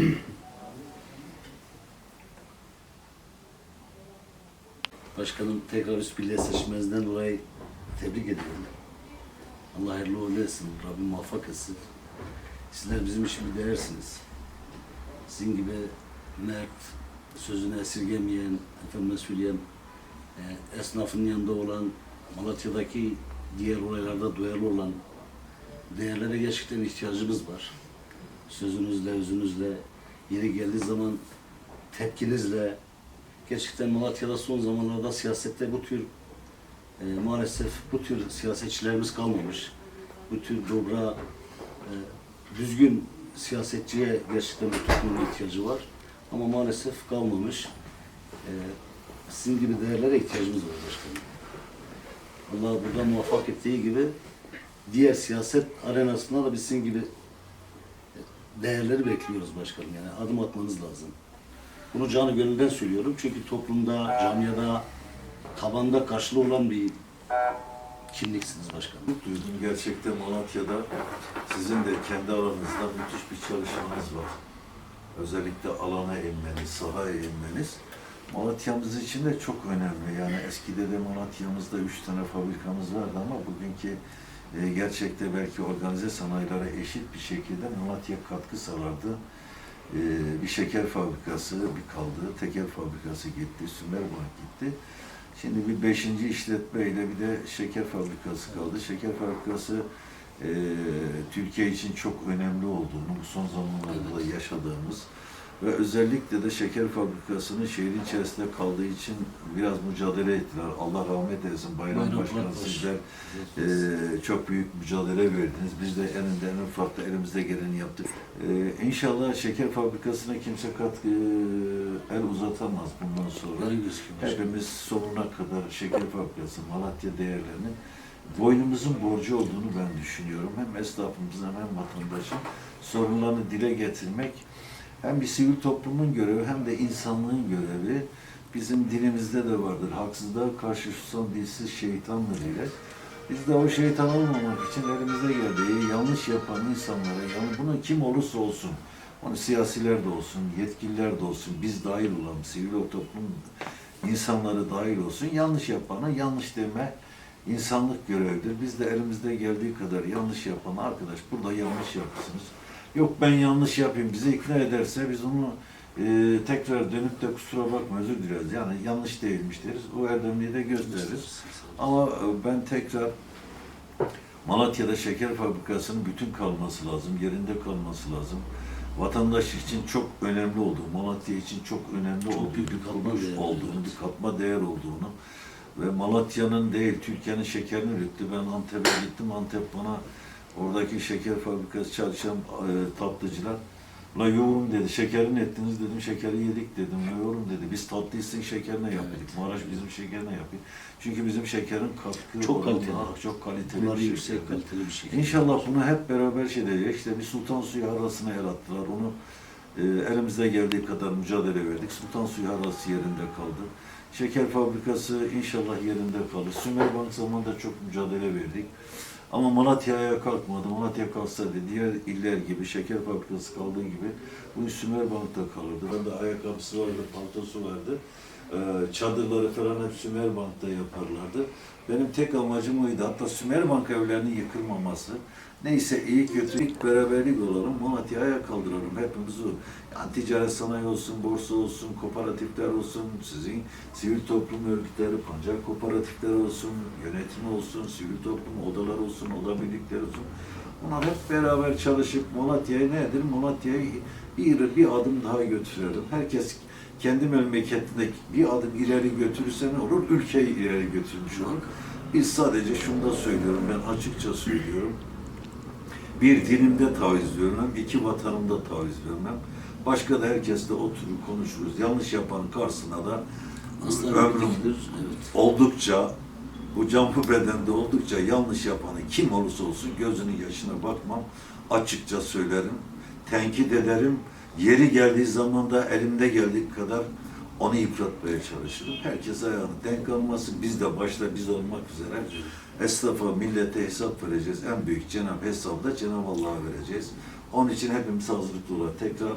Başkanım tekrar üst birliğe seçmenizden dolayı tebrik ediyorum. Allah hayırlı uğurlu etsin. Rabbim muvaffak etsin. Sizler bizim için bir değersiniz. Sizin gibi mert, sözünü esirgemeyen, efendime söyleyeyim, e, esnafın yanında olan, Malatya'daki diğer olaylarda duyarlı olan değerlere gerçekten ihtiyacımız var. Sözünüzle, özünüzle, yeri geldiği zaman tepkinizle, gerçekten Malatya'da son zamanlarda siyasette bu tür e, maalesef bu tür siyasetçilerimiz kalmamış. Bu tür dobra, e, düzgün siyasetçiye gerçekten bu toplumun ihtiyacı var. Ama maalesef kalmamış. E, sizin gibi değerlere ihtiyacımız var başkanım. Allah burada muvaffak ettiği gibi diğer siyaset arenasında da biz sizin gibi değerleri bekliyoruz başkanım. Yani adım atmanız lazım. Bunu canı gönülden söylüyorum. Çünkü toplumda, camiada, tabanda karşılığı olan bir kimliksiniz başkanım. Duydum gerçekten Malatya'da sizin de kendi alanınızda müthiş bir çalışmanız var. Özellikle alana inmeniz, sahaya inmeniz. Malatya'mız için de çok önemli. Yani eskide de Malatya'mızda üç tane fabrikamız vardı ama bugünkü e, gerçekte belki organize sanayilere eşit bir şekilde Malatya katkı sağlardı. E, bir şeker fabrikası bir kaldı, teker fabrikası gitti, Sümerbank gitti. Şimdi bir beşinci işletmeyle bir de şeker fabrikası kaldı. Şeker fabrikası e, Türkiye için çok önemli olduğunu, bu son zamanlarda da yaşadığımız ve özellikle de şeker fabrikasının şehrin içerisinde kaldığı için biraz mücadele ettiler. Allah rahmet eylesin. Bayram Bayram Başkanı Burak Baş. sizler e, çok büyük mücadele verdiniz. Biz de elinden en ufakta elimizde geleni yaptık. E, inşallah şeker fabrikasına kimse katkı e, el uzatamaz bundan sonra. Öyle gözüküyor başkanım. Hepimiz sonuna kadar şeker fabrikası, Malatya değerlerinin boynumuzun borcu olduğunu ben düşünüyorum. Hem esnafımızın hem vatandaşın sorunlarını dile getirmek hem bir sivil toplumun görevi hem de insanlığın görevi. Bizim dilimizde de vardır. Haksızlığa karşı susan dilsiz şeytandır ile. Biz de o şeytan olmamak için elimizde geldiği yanlış yapan insanlara, yani bunu kim olursa olsun, onu siyasiler de olsun, yetkililer de olsun, biz dahil olalım, sivil toplum insanları dahil olsun, yanlış yapana yanlış deme insanlık görevidir. Biz de elimizde geldiği kadar yanlış yapan arkadaş burada yanlış yapmışsınız. Yok ben yanlış yapayım, bizi ikna ederse biz onu e, tekrar dönüp de kusura bakma özür dileriz. Yani yanlış değilmiş deriz. O erdemliği de gösteririz. Ama e, ben tekrar Malatya'da şeker fabrikasının bütün kalması lazım, yerinde kalması lazım. Vatandaş için çok önemli olduğu, Malatya için çok önemli Çok olduğu, bir katma değer, olduğunu, evet. bir katma değer olduğunu ve Malatya'nın değil, Türkiye'nin şekerini üretti. Ben Antep'e gittim, Antep bana oradaki şeker fabrikası çalışan e, tatlıcılar La yoğurum dedi, şekerini ettiniz dedim, şekeri yedik dedim, la yoğurum dedi. Biz tatlıyısın şekerine yaptık, Maraş bizim şekerine yapıyor. Çünkü bizim şekerin katkı Çok oranı kaliteli. daha Çok kaliteli bir yüksek şeker. kaliteli bir şey. İnşallah bunu hep beraber şey diyecek. İşte bir sultan suyu arasına el attılar. Onu e, elimizde geldiği kadar mücadele verdik. Sultan suyu arası yerinde kaldı. Şeker fabrikası inşallah yerinde kalır. Sümerbank zamanında çok mücadele verdik. Ama Malatya'ya kalkmadı. Malatya kalksaydı diğer iller gibi şeker fabrikası kaldığı gibi bu Sümerbank'ta kalırdı. Ben de ayakkabısı vardı, paltosu vardı. Ee, çadırları falan hep Sümerbank'ta yaparlardı. Benim tek amacım oydu. Hatta Sümerbank evlerinin yıkılmaması. Neyse iyi kötü ilk beraberlik olalım. Malatya'ya kaldıralım. Hepimiz o. Yani ticaret sanayi olsun, borsa olsun, kooperatifler olsun, sizin sivil toplum örgütleri, pancar kooperatifleri olsun, yönetim olsun, sivil toplum odalar olsun, oda birlikleri olsun. Bunlar hep beraber çalışıp Malatya'yı nedir? Malatya'yı bir, bir adım daha götürelim. Herkes kendi memleketinde bir adım ileri götürürse ne olur? Ülkeyi ileri götürmüş olur. Biz sadece şunu da söylüyorum, ben açıkça söylüyorum. Bir dinimde taviz vermem, iki vatanımda taviz vermem. Başka da herkesle oturup konuşuruz. Yanlış yapan karşısına da Asla ömrüm. Evet. oldukça, bu canlı bedende oldukça yanlış yapanı kim olursa olsun gözünün yaşına bakmam. Açıkça söylerim, tenkit ederim. Yeri geldiği zaman da elimde geldiği kadar onu yıpratmaya çalışırım. Herkes ayağını denk alması, biz de başta biz olmak üzere esnafa, millete hesap vereceğiz. En büyük Cenab-ı hesabı da Cenab-ı Allah'a vereceğiz. Onun için hepimiz hazırlıklı olalım. Tekrar